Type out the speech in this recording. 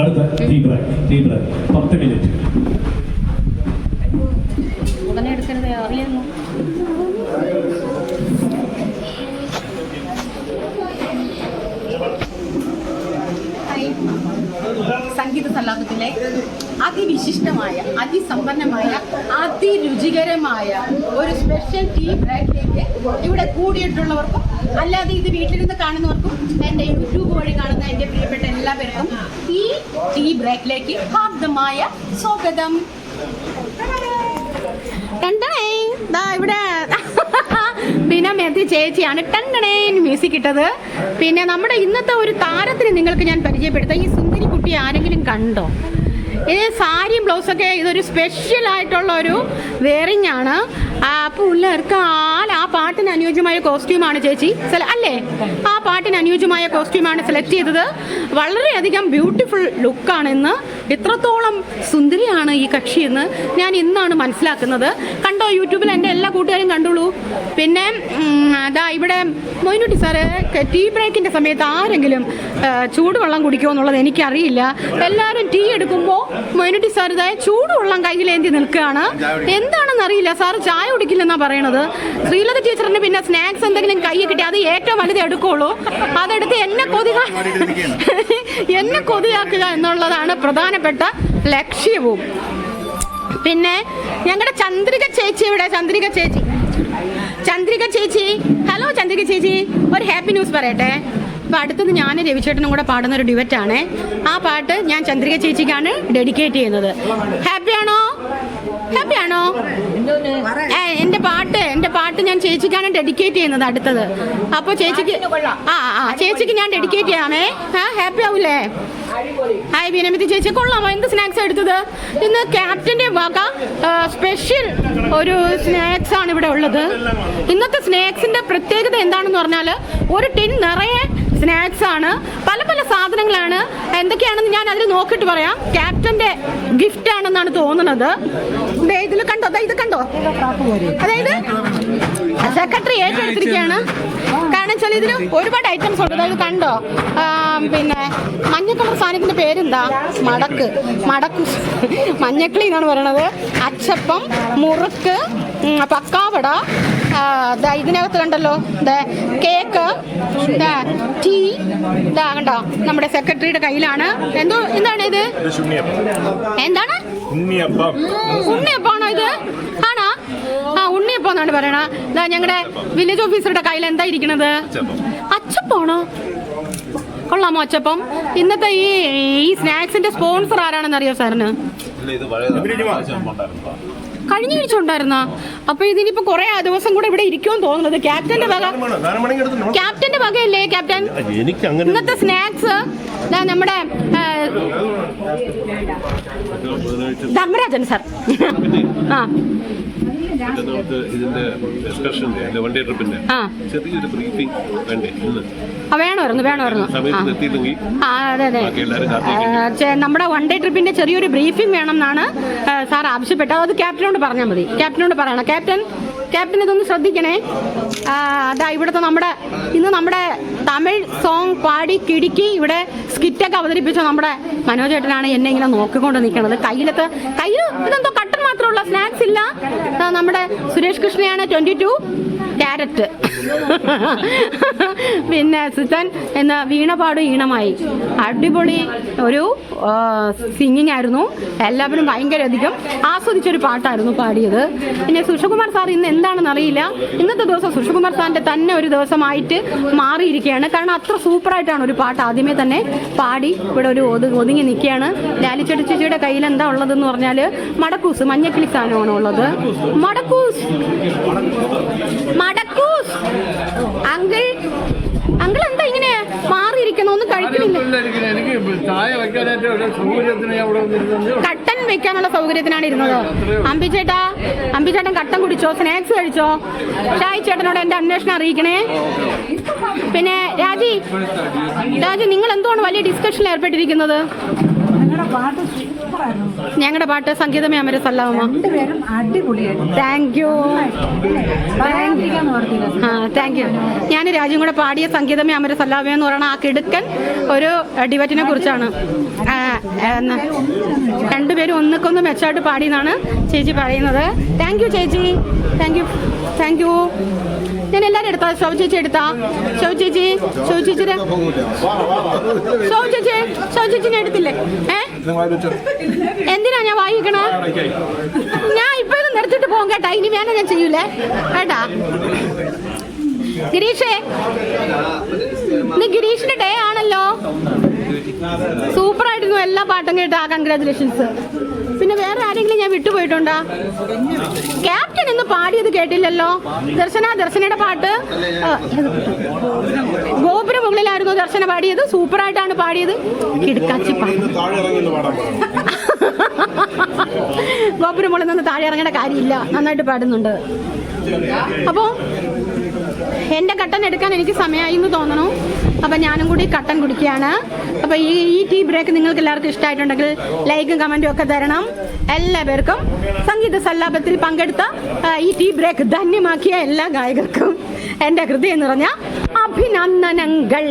അടുത്ത tea break tea break പത്ത് minute ഉടനെ എടുക്കരുത് അറിയുന്നു ഹായ്. സംഗീത സല്ലാപത്തിലെ അതിവിശിഷ്ടമായ അതിസമ്പന്നമായ അതിരുചികരമായ ഒരു സ്പെഷ്യൽ ടീ ബ്രേക്കിലേക്ക് ഇവിടെ കൂടിയിട്ടുള്ളവർക്കും അല്ലാതെ ഇത് വീട്ടിലിരുന്ന് കാണുന്നവർക്കും എന്റെ യൂട്യൂബ് വഴി കാണുന്ന എന്റെ പ്രിയപ്പെട്ട എല്ലാവർക്കും ഈ ടീ ബ്രേക്കിലേക്ക് ഹാർദമായ സ്വാഗതം. ഇവിടെ. മെത്തി ചേച്ചിയാണ് ടണ്ടണേ മ്യൂസിക് ഇട്ടത്. പിന്നെ നമ്മുടെ ഇന്നത്തെ ഒരു താരത്തിന് നിങ്ങൾക്ക് ഞാൻ പരിചയപ്പെടുത്താം. ഈ സുന്ദരി കുട്ടി ആരെങ്കിലും കണ്ടോ? ഇത് സാരിയും ബ്ലൗസൊക്കെ ഇതൊരു സ്പെഷ്യൽ ആയിട്ടുള്ള ഒരു വെയറിംഗ് ആണ് ആ പാട്ടിന് അനുയോജ്യമായ കോസ്റ്റ്യൂമാണ് ചേച്ചി. അല്ലേ? ആ പാട്ടിന് അനുയോജ്യമായ കോസ്റ്റ്യൂമാണ് സെലക്ട് ചെയ്തത്. വളരെയധികം ബ്യൂട്ടിഫുൾ ലുക്കാണ് ഇന്ന് ഇത്രത്തോളം സുന്ദരിയാണ് ഈ കക്ഷി എന്ന് ഞാൻ ഇന്നാണ് മനസ്സിലാക്കുന്നത്. കണ്ടോ യൂട്യൂബിൽ എന്റെ എല്ലാ കൂട്ടുകാരും കണ്ടുള്ളൂ. പിന്നെ അതാ ഇവിടെ മൊയിനുട്ടി സാറ് ടീ ബ്രേക്കിന്റെ സമയത്ത് ആരെങ്കിലും ചൂടുവെള്ളം കുടിക്കുമോ എന്നുള്ളത് എനിക്കറിയില്ല. എല്ലാവരും ടീ എടുക്കുമ്പോൾ മൊയിനുട്ടി സാർ ഇതായ ചൂടുവെള്ളം കയ്യിലേന്തി നിൽക്കുകയാണ്. എന്താണെന്ന് അറിയില്ല സാർ ചായ കുടിക്കില്ലെന്നാണ് പറയണത്. ശ്രീലത ടീച്ചറിന് പിന്നെ സ്നാക്സ് എന്തെങ്കിലും കൈ കിട്ടി അത് ഏറ്റവും വലുത് എടുക്കുള്ളൂ. അതെടുത്ത് എന്നെ കൊതി എന്നെ കൊതിയാക്കുക എന്നുള്ളതാണ് പ്രധാനപ്പെട്ട ലക്ഷ്യവും. പിന്നെ ഞങ്ങളുടെ ചന്ദ്രിക ചേച്ചി ഇവിടെ ചന്ദ്രിക ചേച്ചി. ചന്ദ്രിക ചേച്ചി. ഹലോ ചന്ദ്രിക ചേച്ചി. ഒരു ഹാപ്പി ന്യൂസ് പറയട്ടെ. അപ്പം അടുത്തത് ഞാൻ രവിചേട്ടനും കൂടെ പാടുന്ന ഒരു ഡിവറ്റാണ് ആ പാട്ട് ഞാൻ ചന്ദ്രിക ചേച്ചിക്കാണ് ഡെഡിക്കേറ്റ് ചെയ്യുന്നത്. ഹാപ്പിയാണോ ഹാപ്പിയാണോ എന്റെ പാട്ട് എന്റെ പാട്ട് ഞാൻ ചേച്ചിക്കാണ് ഡെഡിക്കേറ്റ് ചെയ്യുന്നത് അടുത്തത്. അപ്പോൾ ചേച്ചിക്ക് ആ ആ ചേച്ചിക്ക് ഞാൻ ഡെഡിക്കേറ്റ് ചെയ്യാമേ? ആ ഹാപ്പി ആവൂലേ? ഹായ് ബീനമിതി ചേച്ചി കൊള്ളാമോ? എന്ത് സ്നാക്സ് എടുത്തത്? ഇന്ന് ക്യാപ്റ്റന്റെ വക സ്പെഷ്യൽ ഒരു സ്നാക്സ് ആണ് ഇവിടെ ഉള്ളത്. ഇന്നത്തെ സ്നാക്സിന്റെ പ്രത്യേകത എന്താണെന്ന് പറഞ്ഞാൽ ഒരു ടിൻ നിറയെ സ്നാക്സ് ആണ്. പല പല സാധനങ്ങളാണ്. എന്തൊക്കെയാണെന്ന് ഞാൻ അതിൽ നോക്കിയിട്ട് പറയാം. ക്യാപ്റ്റന്റെ ഗിഫ്റ്റ് ആണെന്നാണ് തോന്നുന്നത്. ഇതിൽ കണ്ടോ? ഇത് കണ്ടോ? അതായത് സെക്രട്ടറി ഏറ്റെടുത്തിരിക്കുകയാണ്. കാരണം വെച്ചാൽ ഇതിൽ ഒരുപാട് ഐറ്റംസ് ഉണ്ട്. അതായത് കണ്ടോ? പിന്നെ മഞ്ഞക്കളർ സാധനത്തിന്റെ പേരെന്താ? മടക്ക്. മടക്ക്. മഞ്ഞക്കിളി എന്നാണ് പറയണത്. അച്ചപ്പം മുറുക്ക് പക്കാവട ഇതിനകത്ത് കണ്ടല്ലോ. ദേ കേക്ക് ടീ ഇതാ കണ്ടോ നമ്മുടെ സെക്രട്ടറിയുടെ കയ്യിലാണ്. എന്തോ എന്താണ് ഇത്? എന്താണ്? ഉണ്ണിയപ്പം. ഉണ്ണിയപ്പാണോ ഇത്? ആണോ? ആ ഉണ്ണിയപ്പം എന്നാണ് പറയണ. ഇതാ ഞങ്ങളുടെ വില്ലേജ് ഓഫീസറുടെ കയ്യിൽ എന്താ ഇരിക്കണത്? അച്ചപ്പാണോ? കൊള്ളാമോ അച്ചപ്പം? ഇന്നത്തെ ഈ ഈ സ്നാക്സിന്റെ സ്പോൺസർ ആരാണെന്ന് അറിയോ സാറിന്? കഴിഞ്ഞ ആഴ്ച ഉണ്ടായിരുന്ന? അപ്പൊ ഇതിനിപ്പോ കുറെ ദിവസം കൂടെ ഇവിടെ ഇരിക്കുമെന്ന് തോന്നുന്നത്. ക്യാപ്റ്റന്റെ വക ക്യാപ്റ്റന്റെ വകയല്ലേ ക്യാപ്റ്റൻ? എനിക്ക് അങ്ങനെ ഇന്നത്തെ സ്നാക്സ് നമ്മുടെ ധർമ്മരാജൻ സാർ. ആ. നമുക്ക് ഇതിന്റെ അല്ലെ വൺ ഡേ ട്രിപ്പിന്റെ ചെറിയൊരു ബ്രീഫിംഗ് വേണ്ടേ? ഇന്ന്. ആ, വേണമായിരുന്നു വേണമായിരുന്നു. ആ സമയത്ത് എത്തിയില്ലെങ്കിൽ ആ അതെ അതെ. ആ, നമ്മുടെ വൺ ഡേ ട്രിപ്പിന്റെ ചെറിയൊരു ബ്രീഫിംഗ് വേണം എന്നാണ് സാർ ആവശ്യപ്പെട്ടത്. അത് ക്യാപ്റ്റനോട് പറഞ്ഞാൽ മതി. ക്യാപ്റ്റനോട് പറയണം. ക്യാപ്റ്റൻ? ക്യാപ്റ്റൻ ഇതൊന്ന് ശ്രദ്ധിക്കണേ. അതാ ഇവിടുത്തെ നമ്മുടെ ഇന്ന് നമ്മുടെ തമിഴ് സോങ് പാടി കിടുക്കി ഇവിടെ സ്കിറ്റൊക്കെ അവതരിപ്പിച്ച നമ്മുടെ മനോജേട്ടനാണ് എന്നെ ഇങ്ങനെ നോക്കിക്കൊണ്ട് നിൽക്കുന്നത് കയ്യിലത്ത് കയ്യിൽ ഇതെന്തോ കട്ടൻ മാത്രമുള്ള സ്നാക്സ് ഇല്ല. നമ്മുടെ സുരേഷ് കൃഷ്ണയാണ് ട്വന്റി ടു ക്യാരറ്റ്. പിന്നെ സിത്തൻ എന്ന വീണപാട് ഈണമായി. അടിപൊളി ഒരു സിംഗിങ് ആയിരുന്നു. എല്ലാവരും ഭയങ്കര അധികം ആസ്വദിച്ചൊരു പാട്ടായിരുന്നു പാടിയത്. പിന്നെ സുഷകുമാർ സാർ ഇന്ന് എന്താണെന്ന് അറിയില്ല. ഇന്നത്തെ ദിവസം സുഷകുമാർ സാറിന്റെ തന്നെ ഒരു ദിവസമായിട്ട് മാറിയിരിക്കുകയാണ്. കാരണം അത്ര സൂപ്പറായിട്ടാണ് ഒരു പാട്ട് ആദ്യമേ തന്നെ പാടി ഇവിടെ ഒരു ഒതു ഒതുങ്ങി നിൽക്കുകയാണ്. ലാലിച്ചടി ചേച്ചിയുടെ കയ്യിൽ എന്താ ഉള്ളതെന്ന് പറഞ്ഞാൽ മടക്കൂസ് മഞ്ഞക്കിളി സാധനമാണ് ഉള്ളത്. മടക്കൂസ്. മടക്കൂസ്. അങ്കിൾ അങ്കിൾ എന്താ ഇങ്ങനെ മാറിയിരിക്കണം ഒന്നും കഴിക്കുന്നില്ല. കട്ടൻ വെക്കാനുള്ള സൗകര്യത്തിനാണ് ഇരുന്നത്. അമ്പിച്ചേട്ടാ അമ്പിച്ചേട്ടൻ കട്ടൻ കുടിച്ചോ? സ്നാക്സ് കഴിച്ചോ? ഷായി ചേട്ടനോട് എന്റെ അന്വേഷണം അറിയിക്കണേ. പിന്നെ രാജി രാജി നിങ്ങൾ എന്തുകൊണ്ട് വലിയ ഡിസ്കഷനിൽ ഏർപ്പെട്ടിരിക്കുന്നത്? ഞങ്ങളുടെ പാട്ട് സംഗീതമേ അമര സല്ലാമ? താങ്ക് യു പറയാതിരിക്കാന്ന് ഓർത്തില്ല. ആ താങ്ക് യു ഞാൻ രാജ്യം കൂടെ പാടിയ സംഗീതമേ അമര സല്ലാമ എന്ന് പറയുന്ന ആ കിടുക്കൻ ഒരു ഡിബറ്റിനെ കുറിച്ചാണ്. രണ്ടുപേരും ഒന്നിക്കൊന്ന് മെച്ചമായിട്ട് പാടിയെന്നാണ് ചേച്ചി പറയുന്നത്. താങ്ക് യു ചേച്ചി. താങ്ക് യു താങ്ക് യു ഞാൻ എല്ലാവരും എടുത്താ. ശോഭ ചേച്ചി എടുത്താ. ശോഭ ചേച്ചി. ശോഭ ചേച്ചി ശോഭ ചേച്ചി. ശോഭ ചേച്ചിനെ എടുത്തില്ലേ? ഏ എന്തിനാ ഞാൻ വായിക്കണ? ഞാൻ ഇപ്പൊ നിർത്തിട്ട് പോകും കേട്ടാ. ഇനി വേണം ഞാൻ ചെയ്യൂലേ? കേട്ടാ ഗിരീഷേ ഇന്ന് ഗിരീഷിന്റെ ഡേ ആണല്ലോ. സൂപ്പർ ആയിരുന്നു എല്ലാ പാട്ടും കേട്ടാ കൺഗ്രാചുലേഷൻസ് വിട്ടുപോയിട്ടുണ്ടോ ക്യാപ്റ്റൻ ഇന്ന് പാടിയത് കേട്ടില്ലല്ലോ. ദർശന ദർശനയുടെ പാട്ട്? ഗോപുര മുകളിലായിരുന്നു ദർശന പാടിയത്. സൂപ്പർ ആയിട്ടാണ് പാടിയത്. കിടക്കാച്ചി ഗോപുരം മുകളിൽ നിന്ന് താഴെ ഇറങ്ങേണ്ട കാര്യമില്ല. നന്നായിട്ട് പാടുന്നുണ്ട്. അപ്പോൾ എന്റെ കട്ടൻ എടുക്കാൻ എനിക്ക് സമയമായി എന്ന് തോന്നണു അപ്പം ഞാനും കൂടി കട്ടൻ കുടിക്കുകയാണ്. അപ്പോൾ ഈ ഈ ടീ ബ്രേക്ക് നിങ്ങൾക്ക് എല്ലാവർക്കും ഇഷ്ടമായിട്ടുണ്ടെങ്കിൽ ലൈക്കും കമന്റും ഒക്കെ തരണം. എല്ലാവർക്കും സംഗീത സല്ലാപത്തിൽ പങ്കെടുത്ത ഈ ടീ ബ്രേക്ക് ധന്യമാക്കിയ എല്ലാ ഗായകർക്കും എന്റെ ഹൃദയം നിറഞ്ഞ അഭിനന്ദനങ്ങൾ.